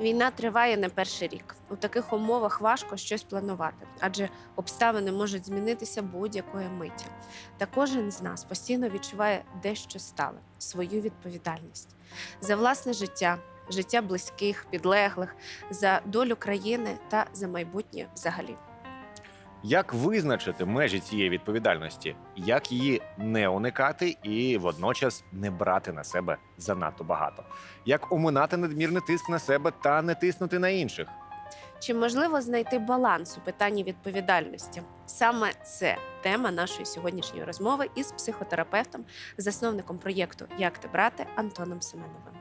Війна триває не перший рік. У таких умовах важко щось планувати, адже обставини можуть змінитися будь-якої миті. Та кожен з нас постійно відчуває дещо стале, свою відповідальність за власне життя, життя близьких, підлеглих, за долю країни та за майбутнє взагалі. Як визначити межі цієї відповідальності? Як її не уникати і водночас не брати на себе занадто багато? Як оминати надмірний тиск на себе та не тиснути на інших? Чи можливо знайти баланс у питанні відповідальності? Саме це тема нашої сьогоднішньої розмови із психотерапевтом, засновником проєкту Як ти брати Антоном Семеновим.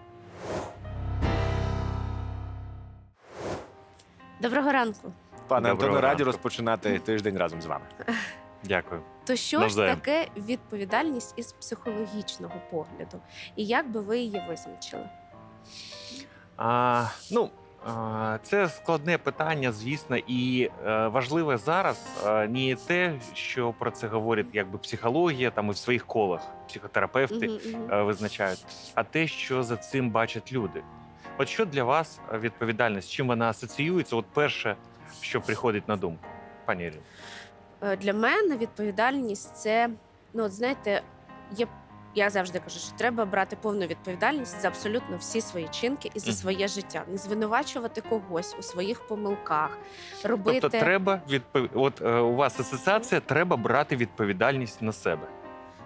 Доброго ранку. Пане Доброго Антоне, раді ранку. розпочинати тиждень разом з вами. Дякую. То що Навзаєм. ж таке відповідальність із психологічного погляду? І як би ви її визначили? А, ну, а, це складне питання, звісно, і е, важливе зараз е, не те, що про це говорить якби психологія, там і в своїх колах психотерапевти Мгм, мгм. е, визначають, а те, що за цим бачать люди. От що для вас відповідальність? Чим вона асоціюється? От перше, що приходить на думку, пані Ірина. Е, Для мене відповідальність це, ну от знаєте, є. Я завжди кажу, що треба брати повну відповідальність за абсолютно всі свої чинки і за своє життя, не звинувачувати когось у своїх помилках, робити Тобто, треба відпов... От е, у вас асоціація, треба брати відповідальність на себе.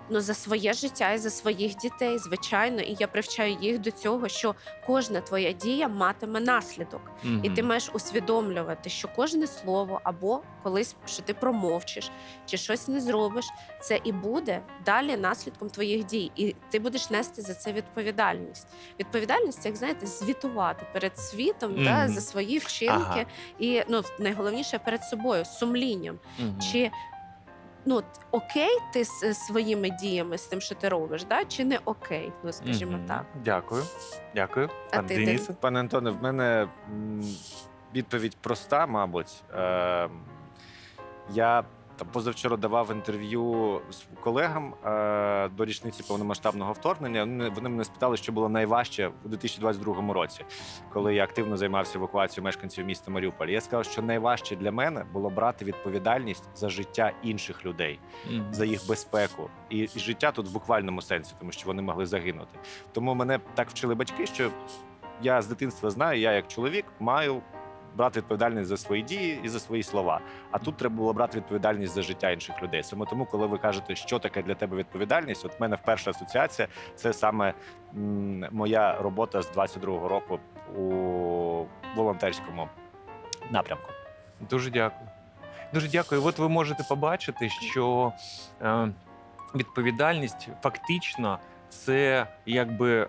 Ну за своє життя і за своїх дітей, звичайно. І я привчаю їх до цього, що кожна твоя дія матиме наслідок. І ти маєш усвідомлювати, що кожне слово або колись що ти промовчиш чи щось не зробиш, це і буде далі наслідком твоїх дій, і ти будеш нести за це відповідальність. Відповідальність, як знаєте, звітувати перед світом да, Мгм. за свої вчинки, Ага. і ну найголовніше перед собою, сумлінням. Мгм. Чи ну окей, ти з е, своїми діями з тим, що ти робиш, да? чи не окей? Ну скажімо Мгм. так. Дякую. Дякую. А Пан ти, Денисе? Пане Антоне, в мене м, відповідь проста, мабуть. Е, я там позавчора давав інтерв'ю з колегам е, до річниці повномасштабного вторгнення. Вони, вони мене спитали, що було найважче у 2022 році, коли я активно займався евакуацією мешканців міста Маріуполь. Я сказав, що найважче для мене було брати відповідальність за життя інших людей Мгм. за їх безпеку і, і життя тут в буквальному сенсі, тому що вони могли загинути. Тому мене так вчили батьки, що я з дитинства знаю, я як чоловік маю брати відповідальність за свої дії і за свої слова. А тут треба було брати відповідальність за життя інших людей. Саме тому, коли ви кажете, що таке для тебе відповідальність, от в мене перша асоціація це саме моя робота з 22-го року у волонтерському напрямку. Дуже дякую. Дуже дякую. От ви можете побачити, що е, відповідальність фактично це якби е,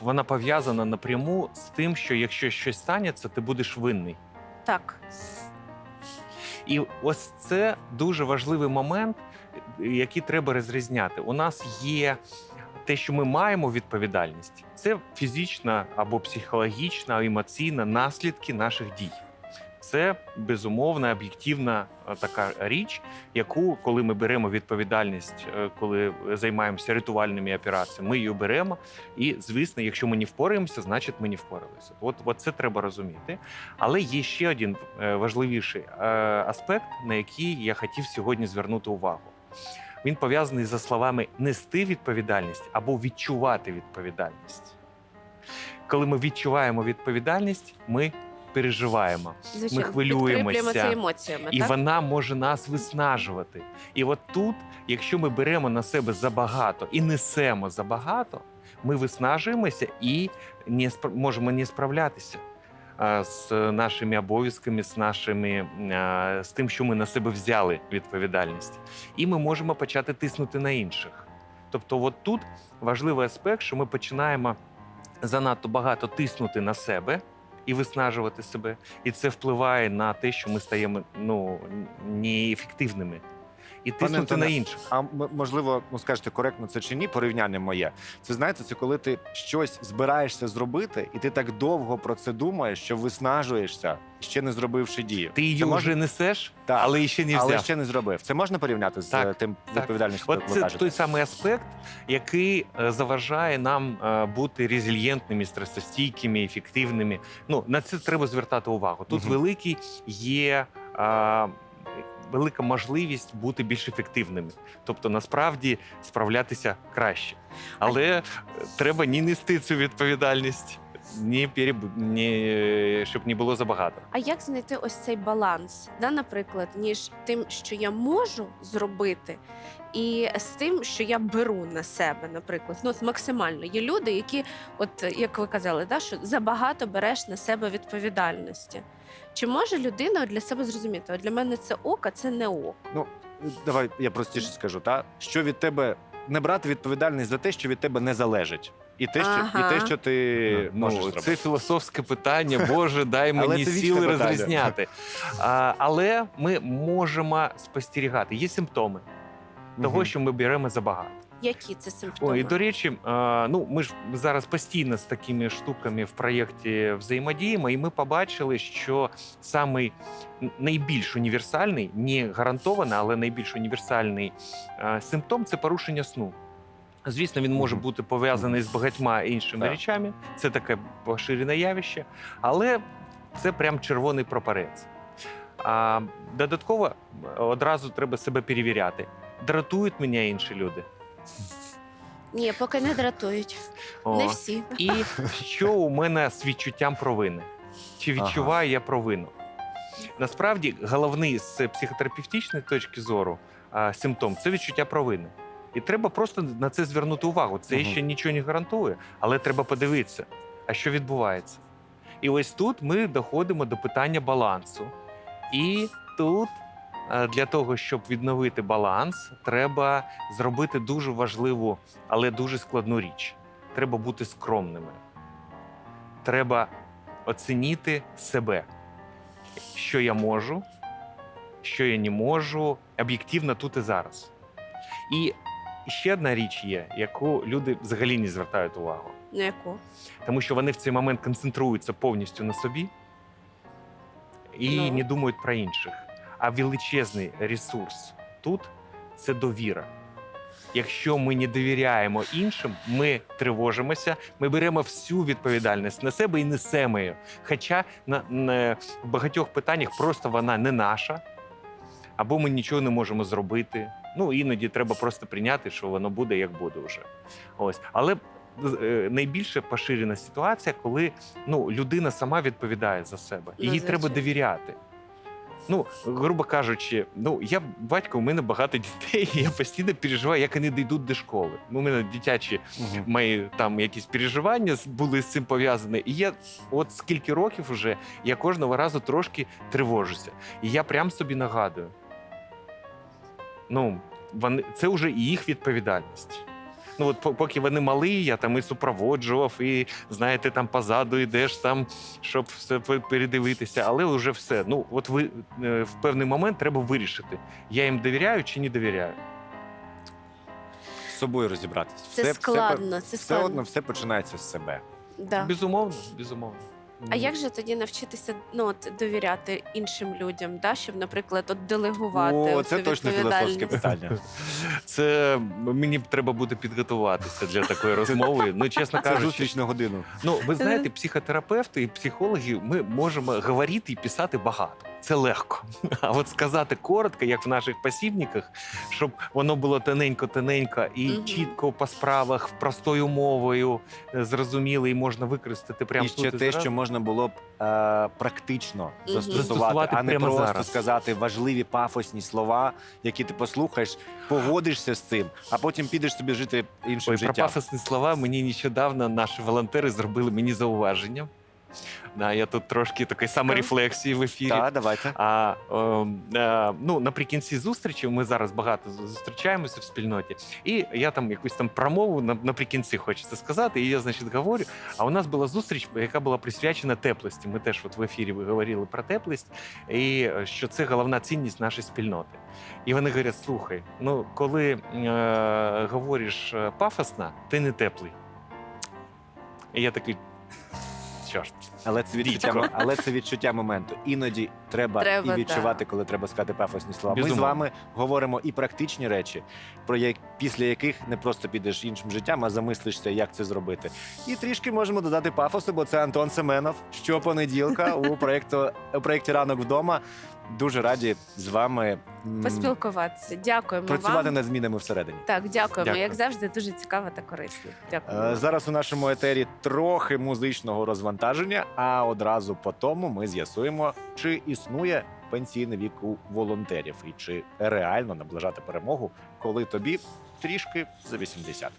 вона пов'язана напряму з тим, що якщо щось станеться, ти будеш винний. Так. І ось це дуже важливий момент, який треба розрізняти. У нас є те, що ми маємо відповідальність, це фізична або психологічна, емоційна наслідки наших дій. Це безумовна, об'єктивна е, така річ, яку, коли ми беремо відповідальність, е, коли займаємося рятувальними операціями, ми її беремо. І, звісно, якщо ми не впораємося, значить ми не впоралися. От, от це треба розуміти. Але є ще один е, важливіший аспект, на який я хотів сьогодні звернути увагу. Він пов'язаний за словами нести відповідальність або відчувати відповідальність. Коли ми відчуваємо відповідальність, ми переживаємо, Звичайно, хвилюємося. емоціями. і так? вона може нас виснажувати. І от тут, якщо ми беремо на себе забагато і несемо забагато, ми виснажуємося і не спр- можемо не справлятися а, з нашими обов'язками, з нашими з тим, що ми на себе взяли відповідальність, і ми можемо почати тиснути на інших. Тобто, от тут важливий аспект, що ми починаємо занадто багато тиснути на себе і виснажувати себе, і це впливає на те, що ми стаємо ну неефективними. І тиснути Антоне, на інших. А можливо, ну скажете, коректно це чи ні, порівняння моє. Це знаєте, це коли ти щось збираєшся зробити, і ти так довго про це думаєш, що виснажуєшся, ще не зробивши дію. Ти її вже несеш, Так, але ще не взяв. але ще не зробив. Це можна порівняти з Так, е, тим так. відповідальністю, От це кажете? той самий аспект, який е, заважає нам е, бути резильєнтними, стресостійкими, ефективними. Ну на це треба звертати увагу. Тут Мгм. великий є. е, Велика можливість бути більш ефективними, тобто насправді справлятися краще, але е, треба не нести цю відповідальність, ні переб... ні, щоб не було забагато. А як знайти ось цей баланс, да, наприклад, між тим, що я можу зробити, і з тим, що я беру на себе, наприклад, ну от максимально є люди, які, от як ви казали, да, що забагато береш на себе відповідальності. Чи може людина для себе зрозуміти? От для мене це ок, а це не ок. Ну, давай я простіше скажу, та що від тебе не брати відповідальність за те, що від тебе не залежить, і те, що, Ага. і те, що ти можеш ну, зробити. це філософське питання. Боже, дай мені питання. розрізняти. А, але ми можемо спостерігати. Є симптоми того, що ми беремо забагато. Які це симптоми? О, і до речі, ну ми ж зараз постійно з такими штуками в проєкті взаємодіємо, і ми побачили, що самий найбільш універсальний, не гарантований, але найбільш універсальний симптом це порушення сну. Звісно, він може бути пов'язаний з багатьма іншими Так. речами. Це таке поширене явище, але це прям червоний прапорець. А додатково одразу треба себе перевіряти. Дратують мене інші люди. Ні, поки не дратують. О. Не всі. І що у мене з відчуттям провини? Чи Ага. відчуваю я провину? Насправді, головний з психотерапевтичної точки зору а, симптом це відчуття провини. І треба просто на це звернути увагу. Це Мгм. ще нічого не гарантує, але треба подивитися, а що відбувається. І ось тут ми доходимо до питання балансу. І тут для того, щоб відновити баланс, треба зробити дуже важливу, але дуже складну річ. Треба бути скромними. Треба оцінити себе, що я можу, що я не можу, об'єктивно тут і зараз. І ще одна річ є, яку люди взагалі не звертають увагу, На яку? тому що вони в цей момент концентруються повністю на собі і Ну. не думають про інших. А величезний ресурс тут це довіра. Якщо ми не довіряємо іншим, ми тривожимося, ми беремо всю відповідальність на себе і несемо її. Хоча на, на в багатьох питаннях просто вона не наша, або ми нічого не можемо зробити. Ну іноді треба просто прийняти, що воно буде як буде вже. Ось, але е, найбільше поширена ситуація, коли ну людина сама відповідає за себе, Ну, треба довіряти. Ну, грубо кажучи, ну я батько, у мене багато дітей, і я постійно переживаю, як вони дійдуть до школи. Ну, У мене дитячі Мгм. мої там якісь переживання були з цим пов'язані. І я от скільки років вже я кожного разу трошки тривожуся. І я прям собі нагадую. Ну, вони, це вже і їх відповідальність. Ну, от поки вони мали, я там і супроводжував, і знаєте, там позаду йдеш там, щоб все передивитися. Але вже все. Ну, от ви е, в певний момент треба вирішити, я їм довіряю чи не довіряю. З собою розібратися. Це Все- складно. Це Все, все складно. одно все починається з себе. Да. Безумовно, безумовно. А як же тоді навчитися ну, от, довіряти іншим людям, да? щоб, наприклад, от делегувати О, це точно філософське питання. Це мені б треба буде підготуватися для такої розмови. Ну, чесно кажучи, зустріч на годину. ну ви знаєте, психотерапевти і психологи, ми можемо говорити і писати багато. Це легко. А от сказати коротко, як в наших посібниках, щоб воно було тоненько-тоненько і Мгм. чітко по справах, простою мовою е, зрозуміло, і можна використати прямо і ще те, що можна було б е, практично Мгм. застосувати, Застосувати а не прямо просто зараз. сказати важливі пафосні слова, які ти послухаєш, погодишся з цим, а потім підеш собі жити іншим Ой, про життям. пафосні слова мені нещодавно наші волонтери зробили мені зауваження. Да, я тут трошки такої саморефлексії в ефірі. Так, давайте. А ем, е, ну, наприкінці зустрічі ми зараз багато зустрічаємося в спільноті, і я там якусь там промову наприкінці хочеться сказати. І я, значить, говорю. А у нас була зустріч, яка була присвячена теплості. Ми теж от в ефірі ви говорили про теплість, і е, що це головна цінність нашої спільноти. І вони говорять: слухай, ну коли е, говориш е, пафосно, ти не теплий. І я такий. që është Але це відчуття, Дідько. але це відчуття моменту. Іноді треба, Треба, і відчувати, коли треба сказати пафосні слова. Ми з вами говоримо і практичні речі, про як після яких не просто підеш іншим життям, а замислишся, як це зробити. І трішки можемо додати пафосу, бо це Антон Семенов. Щопонеділка у проєкту у проєкті Ранок вдома. Дуже раді з вами м, Поспілкуватися. Дякуємо працювати вам. над змінами всередині. Так, дякуємо. Дякую. Як завжди, дуже цікаво та корисно. Дякую. Е, Зараз у нашому етері трохи музичного розвантаження, а одразу по тому ми з'ясуємо, чи існує пенсійний вік у волонтерів і чи реально наближати перемогу, коли тобі трішки за 80.